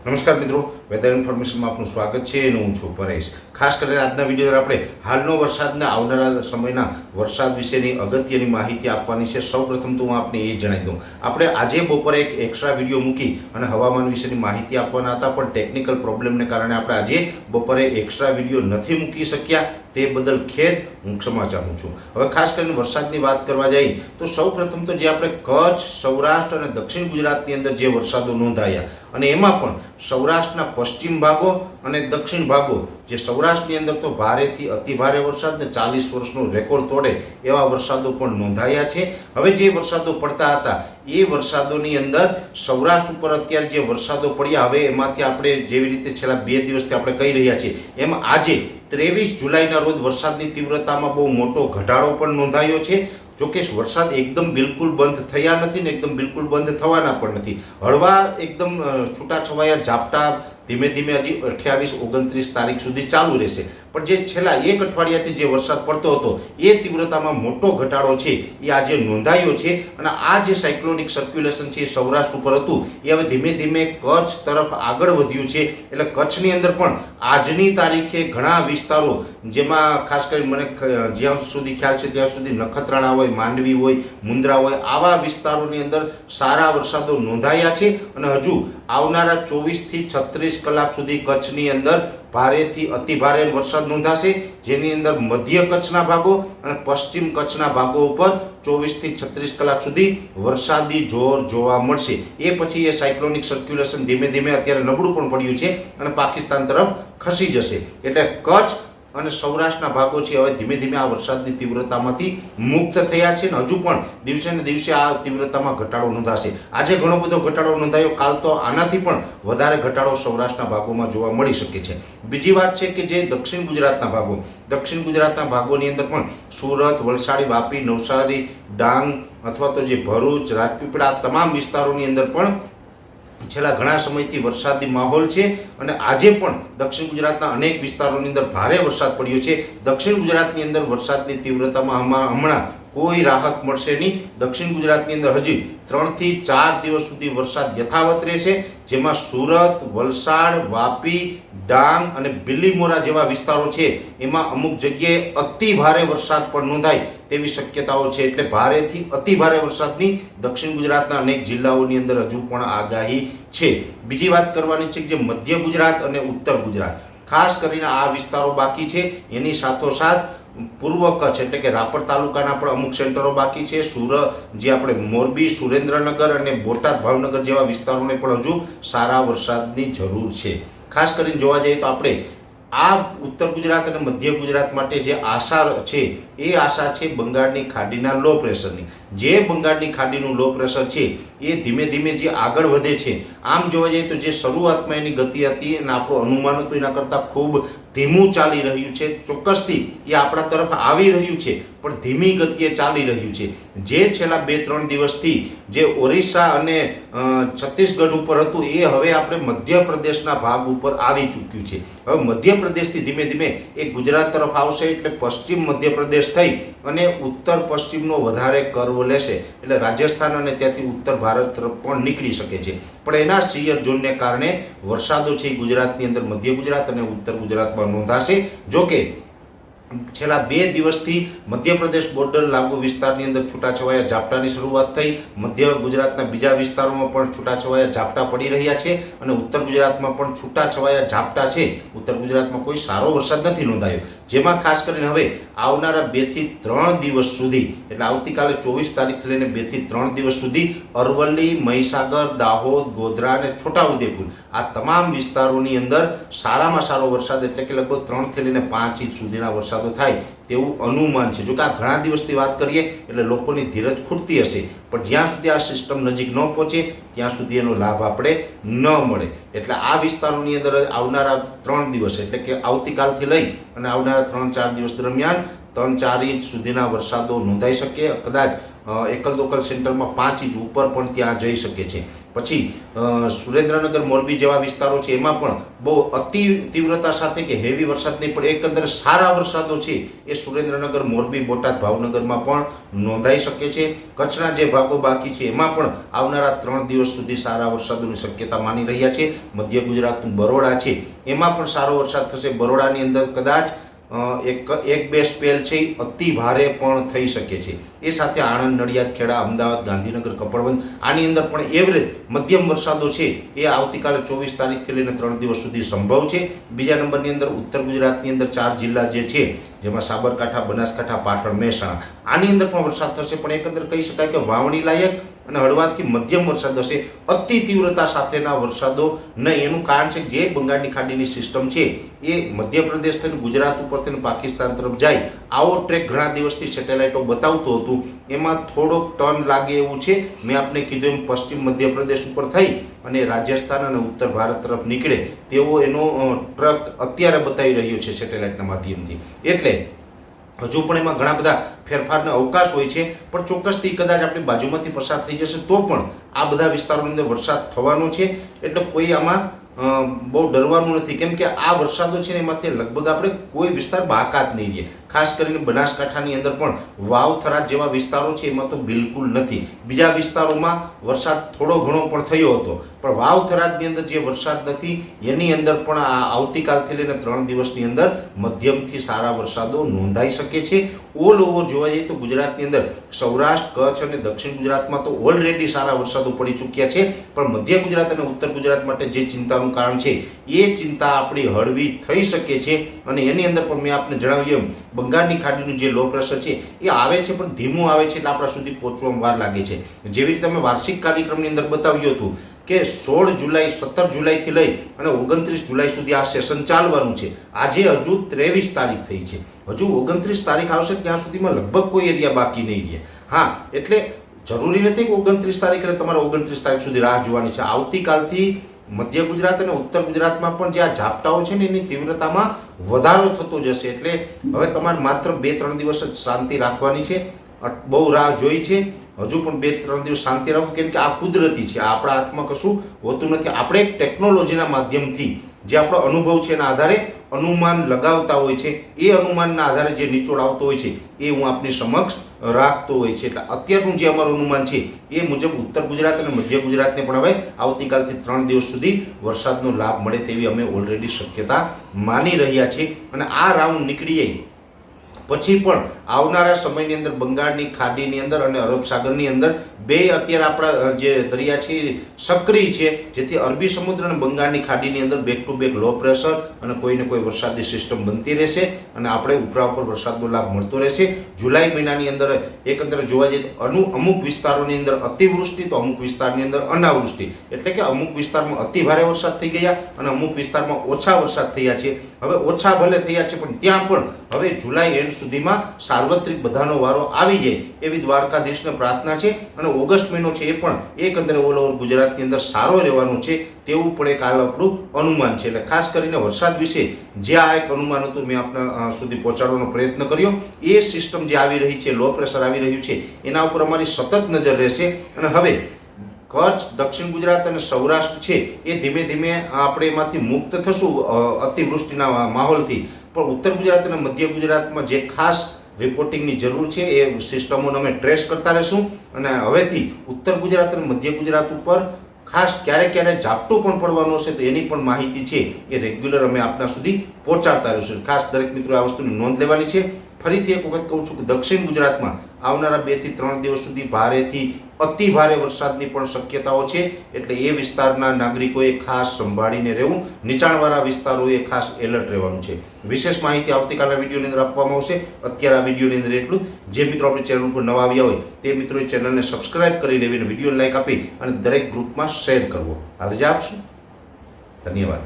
નમસ્કાર મિત્રો વેધર ઇન્ફોર્મેશનમાં આપનું સ્વાગત છે. અને હું છું પરેશ. ખાસ કરીને આજના વીડિયો આપણે હાલનો વરસાદને આવનારા સમયના વરસાદ વિશેની અગત્યની માહિતી આપવાની છે. સૌપ્રથમ તો હું આપને એ જણાવી દઉં. આપણે આજે બપોરે એક એક્સ્ટ્રા વીડિયો મૂકી અને હવામાન વિશેની માહિતી આપવાના હતા, પણ ટેકનિકલ પ્રોબ્લેમને કારણે આપણે આજે બપોરે એક્સ્ટ્રા વીડિયો નથી મૂકી શક્યા. તે બદલ ખેદ હું ક્ષમા ચાહું છું. હવે ખાસ કરીને વરસાદની વાત કરવા જઈએ તો સૌપ્રથમ તો જે આપણે કચ્છ, સૌરાષ્ટ્ર અને દક્ષિણ ગુજરાતની અંદર જે વરસાદો નોંધાયા, અને એમાં પણ સૌરાષ્ટ્રના પશ્ચિમ ભાગો અને દક્ષિણ ભાગો, જે સૌરાષ્ટ્રની અંદર તો ભારેથી અતિ ભારે વરસાદ ને ચાલીસ વર્ષનો રેકોર્ડ તોડે, એવા વરસાદો પણ નોંધાયા છે. હવે જે વરસાદો પડતા હતા, એ વરસાદોની અંદર સૌરાષ્ટ્ર ઉપર અત્યારે જે વરસાદો પડ્યા, હવે એમાંથી આપણે જેવી રીતે છેલ્લા બે દિવસથી આપણે કહી રહ્યા છીએ, એમ આજે ત્રેવીસ જુલાઈના રોજ વરસાદની તીવ્રતામાં બહુ મોટો ઘટાડો પણ નોંધાયો છે. જોકે વરસાદ એકદમ બિલકુલ બંધ થયા નથી ને એકદમ બિલકુલ બંધ થવાના પણ નથી. હળવા એકદમ છૂટાછવાયા ઝાપટા ધીમે ધીમે હજી અઠ્યાવીસ, ઓગણત્રીસ તારીખ સુધી ચાલુ રહેશે. પણ જે છેલ્લા એક અઠવાડિયાથી જે વરસાદ પડતો હતો, એ તીવ્રતામાં મોટો ઘટાડો છે, એ આજે નોંધાયો છે. અને આ જે સાયક્લોનિક સર્ક્યુલેશન છે એ સૌરાષ્ટ્ર ઉપર હતું, એ હવે ધીમે ધીમે કચ્છ તરફ આગળ વધ્યું છે. એટલે કચ્છની અંદર પણ આજની તારીખે ઘણા વિસ્તારો, જેમાં ખાસ કરી મને જ્યાં સુધી ખ્યાલ છે ત્યાં સુધી નખત્રાણા હોય, માંડવી હોય મુન્દ્રા હોય, આવા વિસ્તારોની અંદર સારા વરસાદો નોંધાયા છે. અને હજુ આવનારા ચોવીસથી છત્રીસ કલાક સુધી કચ્છની અંદર ભારેથી અતિ ભારે વરસાદ નોંધાશે. જેની અંદર મધ્ય કચ્છના ભાગો અને પશ્ચિમ કચ્છના ભાગો ઉપર ચોવીસથી છત્રીસ કલાક સુધી વરસાદી જોર જોવા મળશે. એ પછી એ સાયક્લોનિક સર્ક્યુલેશન ધીમે ધીમે અત્યારે નબળું પણ પડ્યું છે અને પાકિસ્તાન તરફ ખસી જશે. એટલે કચ્છ અને સૌરાષ્ટ્રના ભાગો છે, હવે ધીમે ધીમે આ વરસાદની તીવ્રતામાંથી મુક્ત થયા છે અને હજુ પણ દિવસે ને દિવસે આ તીવ્રતામાં ઘટાડો નોંધાશે. આજે ઘણો બધો ઘટાડો નોંધાયો, કાલ તો આનાથી પણ વધારે ઘટાડો સૌરાષ્ટ્રના ભાગોમાં જોવા મળી શકે છે. બીજી વાત છે કે જે દક્ષિણ ગુજરાતના ભાગો, દક્ષિણ ગુજરાતના ભાગોની અંદર પણ સુરત, વલસાડી, વાપી, નવસારી, ડાંગ અથવા તો જે ભરૂચ, રાજપીપળા તમામ વિસ્તારોની અંદર પણ છેલ્લા ઘણા સમયથી વરસાદી માહોલ છે અને આજે પણ દક્ષિણ ગુજરાતના અનેક વિસ્તારોની અંદર ભારે વરસાદ પડ્યો છે. દક્ષિણ ગુજરાતની અંદર વરસાદની તીવ્રતામાં હમણાં કોઈ રાહત મળશે નહીં. દક્ષિણ ગુજરાતની અંદર હજી ત્રણથી ચાર દિવસ સુધી વરસાદ યથાવત રહેશે, જેમાં સુરત, વલસાડ, વાપી, ડાંગ અને બિલીમોરા જેવા વિસ્તારો છે, એમાં અમુક જગ્યાએ અતિ ભારે વરસાદ પણ નોંધાય તેવી શક્યતાઓ છે. એટલે ભારેથી અતિ ભારે વરસાદની દક્ષિણ ગુજરાતના અનેક જિલ્લાઓની અંદર હજુ પણ આગાહી છે. બીજી વાત કરવાની છે કે જે મધ્ય ગુજરાત અને ઉત્તર ગુજરાત, ખાસ કરીને આ વિસ્તારો બાકી છે, એની સાથોસાથ પૂર્વ કચ્છ એટલે કે રાપર તાલુકાના પણ અમુક સેન્ટરો બાકી છે. સુર જે આપણે મોરબી, સુરેન્દ્રનગર અને બોટાદ, ભાવનગર જેવા વિસ્તારોને પણ હજુ સારા વરસાદની જરૂર છે. ખાસ કરીને જોવા જઈએ તો આપણે આ ઉત્તર ગુજરાત અને મધ્ય ગુજરાત માટે જે આશા છે, એ આશા છે બંગાળની ખાડીના લો પ્રેશરની. જે બંગાળની ખાડીનું લો પ્રેશર છે, એ ધીમે ધીમે જે આગળ વધે છે. આમ જોવા જઈએ તો જે શરૂઆતમાં એની ગતિ હતી અને આપણું અનુમાન હતું એના કરતાં ખૂબ ધીમું ચાલી રહ્યું છે. ચોક્કસથી એ આપણા તરફ આવી રહ્યું છે. પણ ધીમી ગતિએ ચાલી રહ્યું છે. જે છેલ્લા બે ત્રણ દિવસથી જે ઓરિસ્સા અને છત્તીસગઢ ઉપર હતું, એ હવે આપણે મધ્યપ્રદેશના ભાગ ઉપર આવી ચૂક્યું છે. હવે મધ્યપ્રદેશથી ધીમે ધીમે એ ગુજરાત તરફ આવશે એટલે પશ્ચિમ મધ્યપ્રદેશ થઈ અને ઉત્તર પશ્ચિમનો વધારે કર્વ લેશે. એટલે રાજસ્થાન અને ત્યાંથી ઉત્તર ભારત તરફ પણ નીકળી શકે છે. પણ એના સિયર ઝોનને કારણે વરસાદો છે ગુજરાતની અંદર, મધ્ય ગુજરાત અને ઉત્તર ગુજરાતમાં નોંધાશે. જોકે છેલ્લા બે દિવસથી મધ્યપ્રદેશ બોર્ડર લાગુ વિસ્તારની અંદર છૂટાછવાયા ઝાપટાની શરૂઆત થઈ. મધ્ય ગુજરાતના બીજા વિસ્તારોમાં પણ છૂટાછવાયા ઝાપટા પડી રહ્યા છે અને ઉત્તર ગુજરાતમાં પણ છૂટાછવાયા ઝાપટા છે. ઉત્તર ગુજરાતમાં કોઈ સારો વરસાદ નથી નોંધાયો. જેમાં ખાસ કરીને હવે આવનારા બેથી ત્રણ દિવસ સુધી, એટલે આવતીકાલે ચોવીસ તારીખથી લઈને બેથી ત્રણ દિવસ સુધી અરવલ્લી, મહીસાગર, દાહોદ, ગોધરા અને છોટાઉદેપુર આ તમામ વિસ્તારોની અંદર સારામાં સારો વરસાદ એટલે કે લગભગ ત્રણથી લઈને પાંચ ઇંચ સુધીના વરસાદો થાય તેવું અનુમાન છે. જો કે આ ઘણા દિવસથી વાત કરીએ એટલે લોકોની ધીરજ ખૂટતી હશે. પણ જ્યાં સુધી આ સિસ્ટમ નજીક ન પહોંચે, ત્યાં સુધી એનો લાભ આપણે ન મળે. એટલે આ વિસ્તારોની અંદર આવનારા ત્રણ દિવસ, એટલે કે આવતીકાલથી લઈ અને આવનારા ત્રણ ચાર દિવસ દરમિયાન ત્રણ ચાર ઇંચ સુધીના વરસાદો નોંધાઈ શકે. કદાચ એકલ દોકલ સેન્ટરમાં પાંચ ઇંચ ઉપર પણ ત્યાં જઈ શકે છે. પછી સુરેન્દ્રનગર, મોરબી જેવા વિસ્તારો છે, એમાં પણ બહુ અતિ તીવ્રતા સાથે કે હેવી વરસાદ નહીં, પણ એકંદરે સારા વરસાદો છે, એ સુરેન્દ્રનગર, મોરબી, બોટાદ, ભાવનગરમાં પણ નોંધાઈ શકે છે. કચ્છના જે ભાગો બાકી છે, એમાં પણ આવનારા ત્રણ દિવસ સુધી સારા વરસાદોની શક્યતા માની રહ્યા છે. મધ્ય ગુજરાતનું બરોડા છે, એમાં પણ સારો વરસાદ થશે. બરોડાની અંદર કદાચ એક એક બે સ્પેલ છે અતિ ભારે પણ થઈ શકે છે. એ સાથે આણંદ, નડિયાદ, ખેડા, અમદાવાદ, ગાંધીનગર, કપડવંત, આની અંદર પણ એવરેજ મધ્યમ વરસાદો છે, એ આવતીકાલે ચોવીસ તારીખથી લઈને ત્રણ દિવસ સુધી સંભવ છે. બીજા નંબરની અંદર ઉત્તર ગુજરાતની અંદર ચાર જિલ્લા જે છે, જેમાં સાબરકાંઠા, બનાસકાંઠા, પાટણ, મહેસાણા, આની અંદર પણ વરસાદ થશે, પણ એકંદર કહી શકાય કે વાવણી લાયક અને હળવાથી મધ્યમ વરસાદ હશે. અતિ તીવ્રતા સાથેના વરસાદો નહીં. એનું કારણ છે જે બંગાળની ખાડીની સિસ્ટમ છે એ મધ્યપ્રદેશ થઈને ગુજરાત ઉપર થઈને પાકિસ્તાન તરફ જાય. આવો ટ્રેક ઘણા દિવસથી સેટેલાઇટો બતાવતું હતું. એમાં થોડોક ટર્ન લાગે એવું છે. મેં આપને કીધું એમ પશ્ચિમ મધ્યપ્રદેશ ઉપર થઈ અને રાજસ્થાન અને ઉત્તર ભારત તરફ નીકળે. તેવો એનો ટ્રક અત્યારે બતાવી રહ્યો છે સેટેલાઇટના માધ્યમથી. એટલે હજુ પણ એમાં ઘણા બધા ફેરફારનો અવકાશ હોય છે, પણ ચોક્કસથી કદાચ આપણી બાજુમાંથી પસાર થઈ જશે, તો પણ આ બધા વિસ્તારોની અંદર વરસાદ થવાનો છે. એટલે કોઈ આમાં બહુ ડરવાનું નથી. કેમ કે આ વરસાદો છે ને એમાંથી લગભગ આપણે કોઈ વિસ્તાર બાકાત નહીં રહીએ ખાસ કરીને બનાસકાંઠાની અંદર પણ વાવ થરાદ જેવા વિસ્તારો છે, એમાં તો બિલકુલ નથી. બીજા વિસ્તારોમાં વરસાદ થોડો ઘણો પણ થયો હતો. પણ વાવ થરાદની અંદર જે વરસાદ નથી, એની અંદર પણ આ આવતીકાલથી લઈને ત્રણ દિવસની અંદર મધ્યમથી સારા વરસાદો નોંધાઈ શકે છે. ઓલ ઓવર જોવા જઈએ તો ગુજરાતની અંદર સૌરાષ્ટ્ર, કચ્છ અને દક્ષિણ ગુજરાતમાં તો ઓલરેડી સારા વરસાદો પડી ચૂક્યા છે. પણ મધ્ય ગુજરાત અને ઉત્તર ગુજરાત માટે જે ચિંતાનું કારણ છે, એ ચિંતા આપણી હળવી થઈ શકે છે. અને એની અંદર પણ મેં આપને જણાવ્યું એમ બંગાળની ખાડીનું જે લો પ્રેશર છે, એ આવે છે પણ ધીમું આવે છે એટલે આપણા સુધી પહોંચવામાં વાર લાગે છે. જેવી રીતે અમે વાર્ષિક કાર્યક્રમની અંદર બતાવ્યું હતું કે સોળ જુલાઈ, સત્તર જુલાઈથી લઈ અને ઓગણત્રીસ જુલાઈ સુધી આ સેશન ચાલવાનું છે. આજે હજુ ત્રેવીસ તારીખ થઈ છે. હજુ ઓગણત્રીસ તારીખ આવશે ત્યાં સુધીમાં લગભગ કોઈ એરિયા બાકી નહીં રહે. હા, એટલે જરૂરી નથી કે ઓગણત્રીસ તારીખ એટલે તમારે ઓગણત્રીસ તારીખ સુધી રાહ જોવાની છે. આવતીકાલથી મધ્ય ગુજરાત અને ઉત્તર ગુજરાતમાં પણ જે આ ઝાપટાઓ છે ને એની તીવ્રતામાં વધારો થતો જશે એટલે હવે તમારે માત્ર બે ત્રણ દિવસ જ શાંતિ રાખવાની છે. બહુ રાહ જોઈ છે. હજુ પણ બે ત્રણ દિવસ શાંતિ રાખો, કેમ કે આ કુદરતી છે. આપણા હાથમાં કશું હોતું નથી. આપણે ટેકનોલોજીના માધ્યમથી જે આપણો અનુભવ છે એના આધારે અનુમાન લગાવતા હોય છે. એ અનુમાનના આધારે જે નિચોડ આવતો હોય છે, એ હું આપની સમક્ષ રાખતો હોય છે. એટલે અત્યારનું જે અમારું અનુમાન છે, એ મુજબ ઉત્તર ગુજરાત અને મધ્ય ગુજરાતને પણ હવે આવતીકાલથી ત્રણ દિવસ સુધી વરસાદનો લાભ મળે તેવી અમે ઓલરેડી શક્યતા માની રહ્યા છીએ. અને આ રાઉન્ડ નીકળીએ પછી પણ આવનારા સમયની અંદર બંગાળની ખાડીની અંદર અને અરબ સાગરની અંદર બે અત્યારે આપણા જે દરિયા છે સક્રિય છે, જેથી અરબી સમુદ્ર અને બંગાળની ખાડીની અંદર back to back low pressure અને કોઈને કોઈ વરસાદની સિસ્ટમ બનતી રહેશે અને આપણે ઉપરા ઉપર વરસાદનો લાભ મળતો રહેશે. જુલાઈ મહિનાની અંદર એકંદરે જોવા જઈએ અનુ, અમુક વિસ્તારોની અંદર અતિવૃષ્ટિ, તો અમુક વિસ્તારની અંદર અનાવૃષ્ટિ. એટલે કે અમુક વિસ્તારમાં અતિ ભારે વરસાદ થઈ ગયા અને અમુક વિસ્તારમાં ઓછા વરસાદ થયા છે. હવે ઓછા ભલે થયા છે, પણ ત્યાં પણ હવે જુલાઈ એન્ડ સુધીમાં સાર્વત્રિક બધાનો વારો આવી જાય એવી દ્વારકાધીશને પ્રાર્થના છે અને ઓગસ્ટ મહિનો છે એ પણ એકંદરે ઓલ ઓવર ગુજરાતની અંદર સારો રહેવાનું છે તેવું પણ એક હાલ આપણું અનુમાન છે. એટલે ખાસ કરીને વરસાદ વિશે જે આ એક અનુમાન હતું મેં આપના સુધી પહોંચાડવાનો પ્રયત્ન કર્યો. એ સિસ્ટમ જે આવી રહી છે લો પ્રેશર આવી રહ્યું છે, એના ઉપર અમારી સતત નજર રહેશે. અને હવે કચ્છ, દક્ષિણ ગુજરાત અને સૌરાષ્ટ્ર છે એ ધીમે ધીમે આપણે એમાંથી મુક્ત થશું અતિવૃષ્ટિના માહોલથી પણ ઉત્તર ગુજરાત અને મધ્ય ગુજરાતમાં જે ખાસ રિપોર્ટિંગની જરૂર છે, એ સિસ્ટમોને અમે ટ્રેસ કરતા રહીશું. અને હવેથી ઉત્તર ગુજરાત અને મધ્ય ગુજરાત ઉપર ખાસ ક્યારે ક્યારે ઝાપટું પણ પડવાનું હશે તો એની પણ માહિતી છે, એ રેગ્યુલર અમે આપના સુધી પહોંચાડતા રહીશું. ખાસ દરેક મિત્રો આ વસ્તુની નોંધ લેવાની છે. ફરીથી એક વખત કહું છું કે દક્ષિણ ગુજરાતમાં આવનારા બેથી ત્રણ દિવસ સુધી ભારેથી અતિ ભારે વરસાદની પણ શક્યતાઓ છે. એટલે એ વિસ્તારના નાગરિકોએ ખાસ સંભાળીને રહેવું. નીચાણવાળા વિસ્તારોએ ખાસ એલર્ટ રહેવાનું છે. વિશેષ માહિતી આવતીકાલના વિડીયોની અંદર આપવામાં આવશે. અત્યારે આ વિડીયોની અંદર એટલું જે. મિત્રો આપણી ચેનલ ઉપર નવા આવ્યા હોય તે મિત્રોએ ચેનલને સબસ્ક્રાઇબ કરી લેવી અને વીડિયો લાઇક આપી અને દરેક ગ્રુપમાં શેર કરવો. હાલ જ આપશું ધન્યવાદ.